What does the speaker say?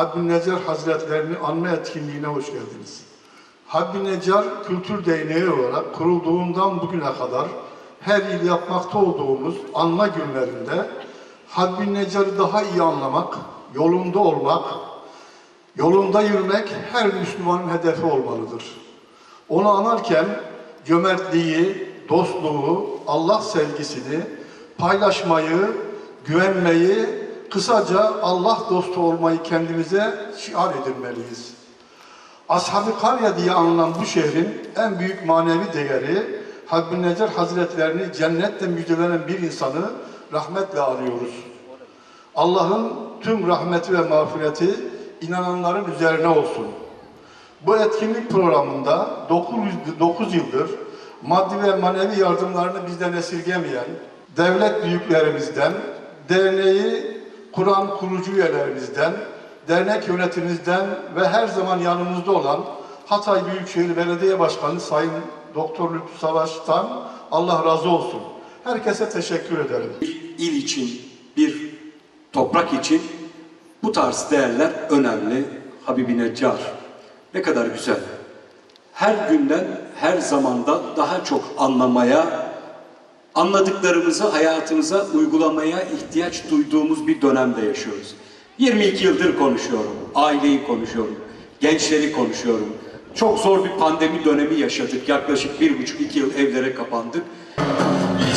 Haddü Necar Hazretlerini anma etkinliğine hoş geldiniz. Haddü Necar Kültür Derneği olarak kurulduğundan bugüne kadar her yıl yapmakta olduğumuz anma günlerinde Haddü Necar'ı daha iyi anlamak, yolunda olmak, yolunda yürümek her Müslümanın hedefi olmalıdır. Onu anarken cömertliği, dostluğu, Allah sevgisini, paylaşmayı, güvenmeyi, kısaca Allah dostu olmayı kendimize şiar edinmeliyiz. Ashab-ı Karya diye anılan bu şehrin en büyük manevi değeri Hakkı Necar Hazretlerini cennetle müjdelenen bir insanı rahmetle anıyoruz. Allah'ın tüm rahmeti ve mağfireti inananların üzerine olsun. Bu etkinlik programında 9, 9 yıldır maddi ve manevi yardımlarını bizden esirgemeyen devlet büyüklerimizden, derneği kuran kurucu üyelerimizden, dernek yönetimimizden ve her zaman yanımızda olan Hatay Büyükşehir Belediye Başkanı Sayın Doktor Lütfü Savaş'tan Allah razı olsun. Herkese teşekkür ederim. il için, bir toprak için bu tarz değerler önemli. Habibi Neccar. Ne kadar güzel. Her günden, her zamanda daha çok anlamaya, anladıklarımızı hayatımıza uygulamaya ihtiyaç duyduğumuz bir dönemde yaşıyoruz. 22 yıldır konuşuyorum, aileyi konuşuyorum, gençleri konuşuyorum. Çok zor bir pandemi dönemi yaşadık. Yaklaşık bir buçuk iki yıl evlere kapandık. Her